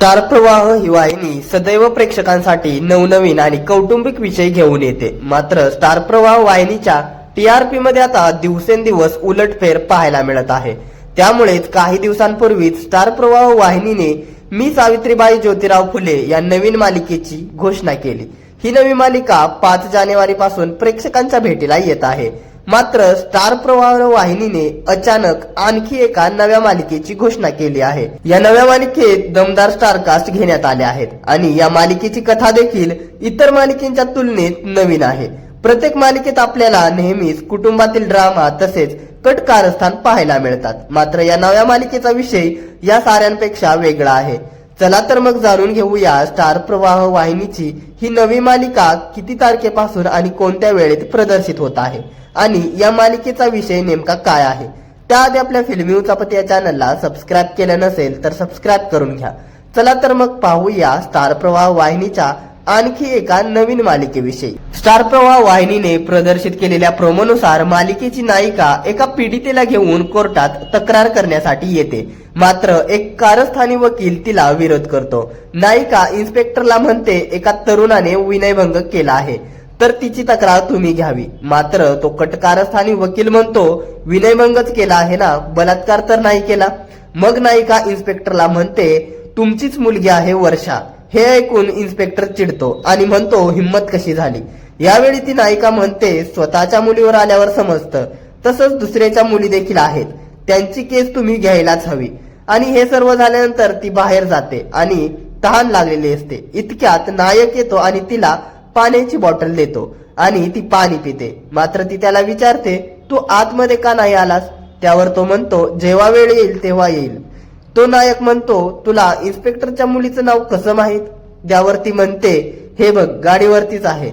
Star प्रवाह ही वाहिनी सदैव प्रेक्षकांसाठी नवनवीन आणि कौटुंबिक विषय घेऊन येते. मात्र स्टार प्रवाह वाहिनीच्या टीआरपी मध्ये आता दिवसेंदिवस उलटफेर पाहायला मिळत आहे. त्यामुळेच काही दिवसांपूर्वीच स्टार प्रवाह वाहिनीने मी सावित्रीबाई ज्योतिराव फुले या नवीन मालिकेची घोषणा केली. ही नवी मालिका पाच जानेवारी पासून प्रेक्षकांच्या भेटीला येत आहे. मात्र स्टार प्रवाह वाहिनीने अचानक आणखी एका नव्या मालिकेची घोषणा केली आहे. या नव्या मालिकेत दमदार स्टारकास्ट घेण्यात आले आहेत आणि या मालिकेची कथा देखील इतर मालिकेच्या तुलनेत नवीन आहे. प्रत्येक मालिकेत आपल्याला नेहमीच कुटुंबातील ड्रामा तसेच कट कारस्थान पाहायला मिळतात. मात्र या नव्या मालिकेचा विषय या साऱ्यांपेक्षा वेगळा आहे. चला तर मग जाणून घेऊया स्टार प्रवाह वाहिनीची ही नवी मालिका किती तारखेपासून आणि कोणत्या वेळेत प्रदर्शित होत आहे? आणि या मालिकेचा विषय नेमका काय आहे? त्याआधी आपल्या फिल्मी उचापती या चॅनलला सबस्क्राईब केलं नसेल तर सबस्क्राईब करून घ्या. चला तर मग पाहूया स्टार प्रवाह वाहिनीच्या आणखी एका नवीन मालिकेविषयी. स्टार प्रवाह वाहिनीने प्रदर्शित केलेल्या प्रोमोनुसार मालिकेची नायिका एका पीडितेला घेऊन कोर्टात तक्रार करण्यासाठी येते. मात्र एक कारस्थानी वकील तिला विरोध करतो. नायिका इन्स्पेक्टरला म्हणते एका तरुणाने विनयभंग केला आहे. तर तिची तक्रार तुम्ही घ्यावी. मात्र तो कटकारस्थानी वकील म्हणतो विनयभंगच केला आहे ना? बलात्कार तर नाही केला? मग नायिका इन्स्पेक्टरला म्हणते तुमचीच मुलगी आहे वर्षा. हे ऐकून इन्स्पेक्टर चिडतो आणि म्हणतो हिंमत कशी झाली? यावेळी ती नायिका म्हणते स्वतःच्या मुलीवर आल्यावर समजतं. तसंच दुसऱ्याच्या मुली देखील आहेत. त्यांची केस तुम्ही घ्यायलाच हवी. आणि हे सर्व झाल्यानंतर ती बाहेर जाते आणि तहान लागलेली असते. इतक्यात नायक येतो आणि तिला पाण्याची बॉटल देतो आणि ती पाणी पिते. मात्र ती त्याला विचारते तू आतमध्ये का नाही आलास? त्यावर तो म्हणतो जेव्हा वेळ येईल तेव्हा येईल. तो नायक म्हणतो तुला इन्स्पेक्टरच्या मुलीचं नाव कसं माहीत? त्यावर ती म्हणते हे बघ गाडीवरतीच आहे.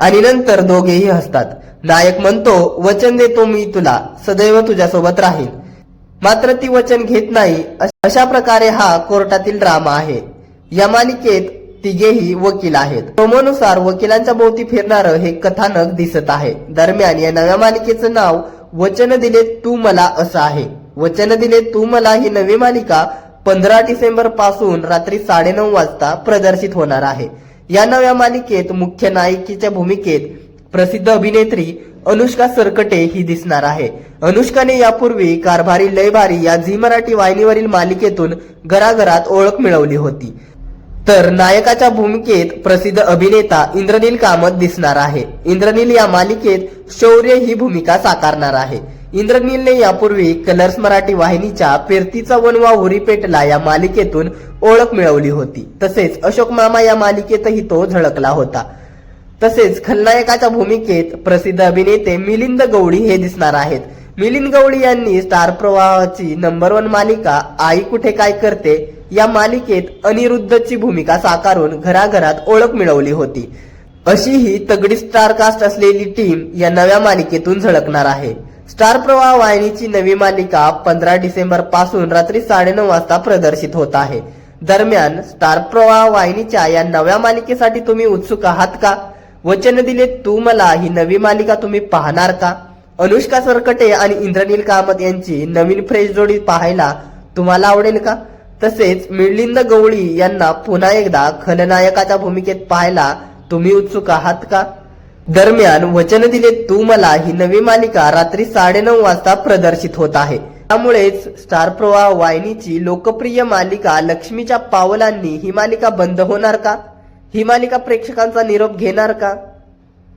आणि नंतर दोघेही हसतात. नायक म्हणतो वचन देतो मी तुला सदैव तुझ्यासोबत राहील मात्र ती वचन घेत नाही. अशा प्रकारे हा कोर्टातील ड्रामा आहे. या मालिकेत तिघेही वकील आहेत. प्रोमोनुसार वकिलांच्या भोवती फिरणारं हे कथानक दिसत आहे. दरम्यान या नव्या मालिकेचं नाव वचन दिले तू मला असं आहे. वचन दिले तू मला ही नवी मालिका पंधरा डिसेंबरपासून रात्री साडेनऊ वाजता प्रदर्शित होणार आहे. या नव्या मालिकेत मुख्य नायिकेच्या भूमिकेत प्रसिद्ध अभिनेत्री अनुष्का सरकटे ही दिसणार आहे. अनुष्काने यापूर्वी कारभारी लयभारी या झी मराठी वाहिनीवरील मालिकेतून घराघरात ओळख मिळवली होती. तर नायकाच्या भूमिकेत प्रसिद्ध अभिनेता इंद्रनील कामत दिसणार आहे. इंद्रनील या मालिकेत शौर्य ही भूमिका साकारणार आहे. इंद्रनीलने यापूर्वी कलर्स मराठी वाहिनीच्या फिरतीचा वनवा उरी पेटला या मालिकेतून ओळख मिळवली होती. तसेच अशोक मामा या मालिकेतही तो झळकला होता. तसेच खलनायकाच्या भूमिकेत प्रसिद्ध अभिनेते मिलिंद गवळी हे दिसणार आहेत. मिलिंद गवळी यांनी स्टार प्रवाहाची नंबर वन मालिका आई कुठे काय करते या मालिकेत अनिरुद्धची भूमिका साकारून घराघरात ओळख मिळवली होती. अशी ही तगडी स्टारकास्ट असलेली टीम या नव्या मालिकेतून झळकणार आहे. स्टार प्रवाह वाहिनीची नवी मालिका पंधरा डिसेंबरपासून रात्री साडेनऊ वाजता प्रदर्शित होत आहे. दरम्यान स्टार प्रवाह वाहिनीच्या या नव्या मालिकेसाठी तुम्ही उत्सुक आहात का? वचन दिले तू मला ही नवी मालिका तुम्ही पाहणार का? अनुष्का सरकटे आणि इंद्रनील कामत यांची नवीन फ्रेश जोडी पाहायला तुम्हाला आवडेल का? तसेच मिळलिंद गवळी यांना पुन्हा एकदा खलनायकाच्या भूमिकेत पाहायला तुम्ही उत्सुक आहात का? दरम्यान वचन दिले तू मला ही नवी मालिका रात्री साडेनऊ वाजता प्रदर्शित होत आहे. त्यामुळेच स्टार प्रवाह वाहिनीची लोकप्रिय मालिका लक्ष्मीच्या पावलांनी ही मालिका बंद होणार का? ही मालिका प्रेक्षकांचा निरोप घेणार का?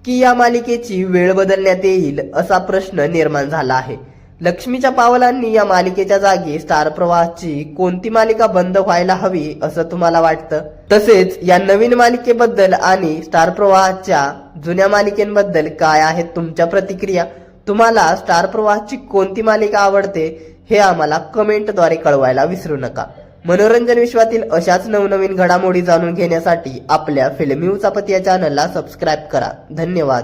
की या मालिकेची वेळ बदलण्यात येईल असा प्रश्न निर्माण झाला आहे. लक्ष्मीच्या पावलांनी या मालिकेच्या जागी स्टार प्रवाहाची कोणती मालिका बंद व्हायला हवी असं तुम्हाला वाटतं? तसेच या नवीन मालिकेबद्दल आणि स्टार प्रवाहाच्या जुन्या मालिकेबद्दल काय आहेत तुमच्या प्रतिक्रिया? तुम्हाला स्टार प्रवाहाची कोणती मालिका आवडते हे आम्हाला कमेंटद्वारे कळवायला विसरू नका. मनोरंजन विश्वातील अशाच नवनवीन घडामोडी जाणून घेण्यासाठी आपल्या फिल्मी उचापती या चॅनलला सबस्क्राईब करा. धन्यवाद.